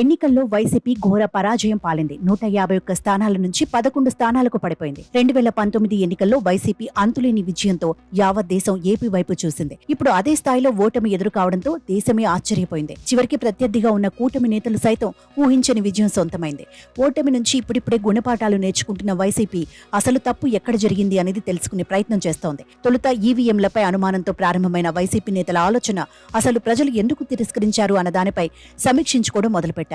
ఎన్నికల్లో వైసీపీ ఘోర పరాజయం పాలింది. నూట యాభై ఒక్క స్థానాల నుంచి పదకొండు స్థానాలకు పడిపోయింది. రెండు వేల పంతొమ్మిది ఎన్నికల్లో వైసీపీ అంతులేని విజయంతో యావత్ దేశం ఏపీ వైపు చూసింది. ఇప్పుడు అదే స్థాయిలో ఓటమి ఎదురు కావడంతో దేశమే ఆశ్చర్యపోయింది. చివరికి ప్రత్యర్థిగా ఉన్న కూటమి నేతలు సైతం ఊహించని విజయం సొంతమైంది. ఓటమి నుంచి ఇప్పుడిప్పుడే గుణపాఠాలు నేర్చుకుంటున్న వైసీపీ అసలు తప్పు ఎక్కడ జరిగింది అనేది తెలుసుకునే ప్రయత్నం చేస్తోంది. తొలుత ఈవీఎంలపై అనుమానంతో ప్రారంభమైన వైసీపీ నేతల ఆలోచన అసలు ప్రజలు ఎందుకు తిరస్కరించారు అన్న దానిపై సమీక్షించుకోవడం మొదలుపెట్టారు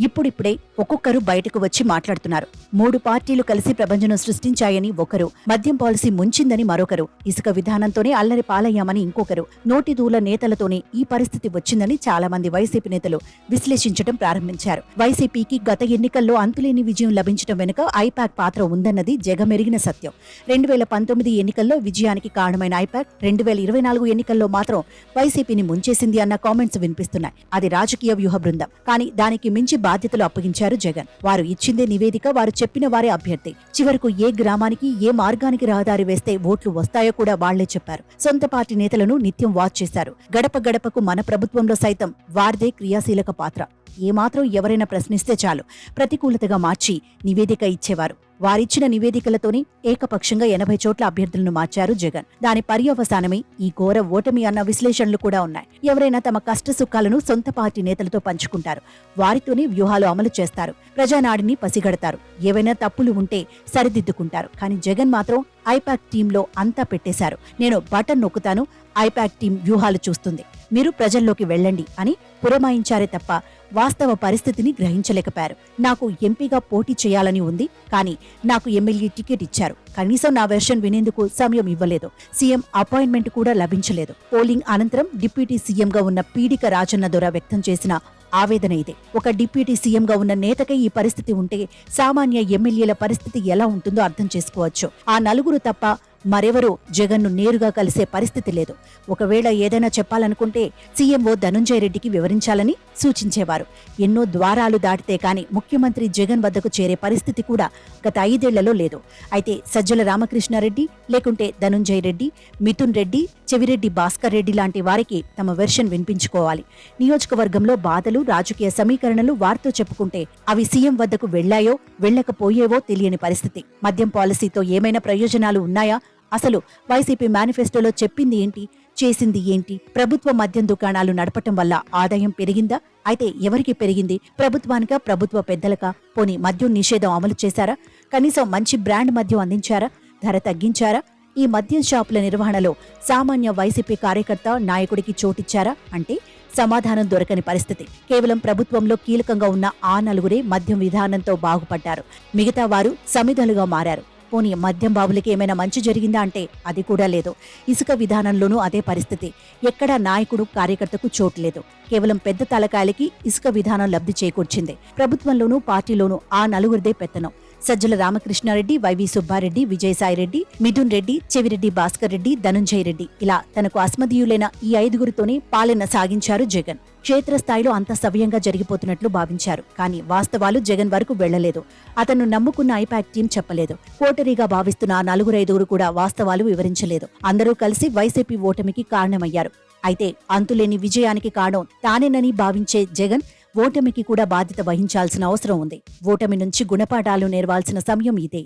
ఇప్పుడిప్పుడే ఒక్కొక్కరు బయటకు వచ్చి మాట్లాడుతున్నారు. మూడు పార్టీలు కలిసి ప్రపంచం సృష్టించాయని ఒకరు మద్యం పాలసీ ముంచిందని మరొకరు ఇసుక విధానంతోనే అల్లరి పాలయ్యామని ఇంకొకరు నోటి దూల నేతలతోనే ఈ పరిస్థితి వచ్చిందని చాలా మంది వైసీపీ నేతలు విశ్లేషించడం ప్రారంభించారు. వైసీపీకి గత ఎన్నికల్లో అంతులేని విజయం లభించడం వెనుక ఐపాక్ పాత్ర ఉందన్నది జగమెరిగిన సత్యం. రెండు వేల పంతొమ్మిది ఎన్నికల్లో విజయానికి కారణమైన ఐపాక్ రెండు వేల ఇరవై నాలుగు ఎన్నికల్లో మాత్రం వైసీపీని ముంచేసింది అన్న కామెంట్స్ వినిపిస్తున్నాయి. అది రాజకీయ వ్యూహ బృందం. కానీ దానికి మించి బాధ్యతలు అప్పగించారు జగన్. వారు ఇచ్చిందే నివేదిక వారు చెప్పిన వారే అభ్యర్థి. చివరకు ఏ గ్రామానికి ఏ మార్గానికి రహదారి వేస్తే ఓట్లు వస్తాయో కూడా వాళ్ళే చెప్పారు. సొంత పార్టీ నేతలను నిత్యం వాచ్ చేశారు. గడప గడపకు మన ప్రభుత్వంలో సైతం వారిదే క్రియాశీలక పాత్ర. ఏమాత్రం ఎవరైనా ప్రశ్నిస్తే చాలు. ప్రతికూలతగా మార్చి నివేదిక ఇచ్చేవారు. వారిచ్చిన నివేదికలతోనే ఏకపక్షంగా ఎనభై చోట్ల అభ్యర్థులను మార్చారు జగన్. దాని పర్యవసానమే ఈ ఘోర ఓటమి అన్న విశ్లేషణలు కూడా ఉన్నాయి. ఎవరైనా తమ కష్ట సుఖాలను సొంత పార్టీ నేతలతో పంచుకుంటారు. వారితోనే వ్యూహాలు అమలు చేస్తారు. ప్రజానాడిని పసిగడతారు. ఏవైనా తప్పులు ఉంటే సరిదిద్దుకుంటారు. కానీ జగన్ మాత్రం ఐపాక్ టీంలో అంతా పెట్టేశారు. నేను బటన్ నొక్కుతాను. ఐపాక్ టీం వ్యూహాలు చూస్తుంది. మీరు ప్రజల్లోకి వెళ్ళండి అని పురమాయించారే తప్ప వాస్తవ పరిస్థితిని గ్రహించలేకపోయారు. నాకు ఎంపీగా పోటీ చేయాలని ఉంది. కానీ నాకు ఎమ్మెల్యే టికెట్ ఇచ్చారు. కనీసం నా వెర్షన్ వినేందుకు సమయం ఇవ్వలేదు. సీఎం అపాయింట్మెంట్ కూడా లభించలేదు. పోలింగ్ అనంతరం డిప్యూటీ సీఎంగా ఉన్న పీడిక రాజన్న దొర వ్యక్తం చేసిన ఆవేదన ఇదే. ఒక డిప్యూటీ సీఎంగా ఉన్న నేతకే ఈ పరిస్థితి ఉంటే సామాన్య ఎమ్మెల్యేల పరిస్థితి ఎలా ఉంటుందో అర్థం చేసుకోవచ్చు. ఆ నలుగురు తప్ప మరెవరూ జగన్ను నేరుగా కలిసే పరిస్థితి లేదు. ఒకవేళ ఏదైనా చెప్పాలనుకుంటే సీఎంఓ ధనుంజయ రెడ్డికి వివరించాలని సూచించేవారు. ఎన్నో ద్వారాలు దాటితే కాని ముఖ్యమంత్రి జగన్ వద్దకు చేరే పరిస్థితి కూడా గత ఐదేళ్ళలో లేదు. అయితే సజ్జల రామకృష్ణారెడ్డి లేకుంటే ధనుంజయ రెడ్డి మిథున్ రెడ్డి చెవిరెడ్డి భాస్కర్ రెడ్డి లాంటి వారికి తమ వెర్షన్ వినిపించుకోవాలి. నియోజకవర్గంలో బాధలు రాజకీయ సమీకరణలు వారితో చెప్పుకుంటే అవి సీఎం వద్దకు వెళ్ళాయో వెళ్ళకపోయేవో తెలియని పరిస్థితి. మద్యం పాలసీతో ఏమైనా ప్రయోజనాలు ఉన్నాయా? అసలు వైసీపీ మేనిఫెస్టోలో చెప్పింది ఏంటి? చేసింది ఏంటి? ప్రభుత్వ మద్యం దుకాణాలు నడపటం వల్ల ఆదాయం పెరిగిందా? అయితే ఎవరికి పెరిగింది? ప్రభుత్వానికా ప్రభుత్వ పెద్దలకా? పోని మద్యం నిషేధం అమలు చేశారా? కనీసం మంచి బ్రాండ్ మద్యం అందించారా? ధర తగ్గించారా? ఈ మద్యం షాపుల నిర్వహణలో సామాన్య వైసీపీ కార్యకర్త నాయకుడికి చోటిచ్చారా? అంటే సమాధానం దొరకని పరిస్థితి. కేవలం ప్రభుత్వంలో కీలకంగా ఉన్న ఆ నలుగురే మద్యం విధానంతో బాగుపడ్డారు. మిగతా వారు సమిధలుగా మారారు. పోనీ మద్యం బాబులకి ఏమైనా మంచి జరిగిందా అంటే అది కూడా లేదు. ఇసుక విధానంలోనూ అదే పరిస్థితి. ఎక్కడా నాయకుడు కార్యకర్తకు చోటు లేదు. కేవలం పెద్ద తలకాయలకి ఇసుక విధానం లబ్ధి చేకూర్చింది. ప్రభుత్వంలోనూ పార్టీలోనూ ఆ నలుగురిదే పెత్తనం. సజ్జల రామకృష్ణారెడ్డి వైవి సుబ్బారెడ్డి విజయసాయిరెడ్డి మిథున్ రెడ్డి చెవిరెడ్డి భాస్కర్ రెడ్డి ధనుంజయ రెడ్డి. ఇలా తనకు అస్మదీయులైన ఈ ఐదుగురితోనే పాలన సాగించారు జగన్. క్షేత్రస్థాయిలో అంత సవ్యంగా జరిగిపోతున్నట్లు భావించారు. కానీ వాస్తవాలు జగన్ వరకు వెళ్ళలేదు. అతను నమ్ముకున్న ఐపాక్ టీం చెప్పలేదు. కోటరీగా భావిస్తున్న ఆ నలుగురు ఐదుగురు కూడా వాస్తవాలు వివరించలేదు. అందరూ కలిసి వైసీపీ ఓటమికి కారణమయ్యారు. అయితే అంతులేని విజయానికి కారణం తానేనని భావించే జగన్ ఓటమికి కూడా బాధ్యత వహించాల్సిన అవసరం ఉంది. ఓటమి నుంచి గుణపాఠాలు నేర్వాల్సిన సమయం ఇదే.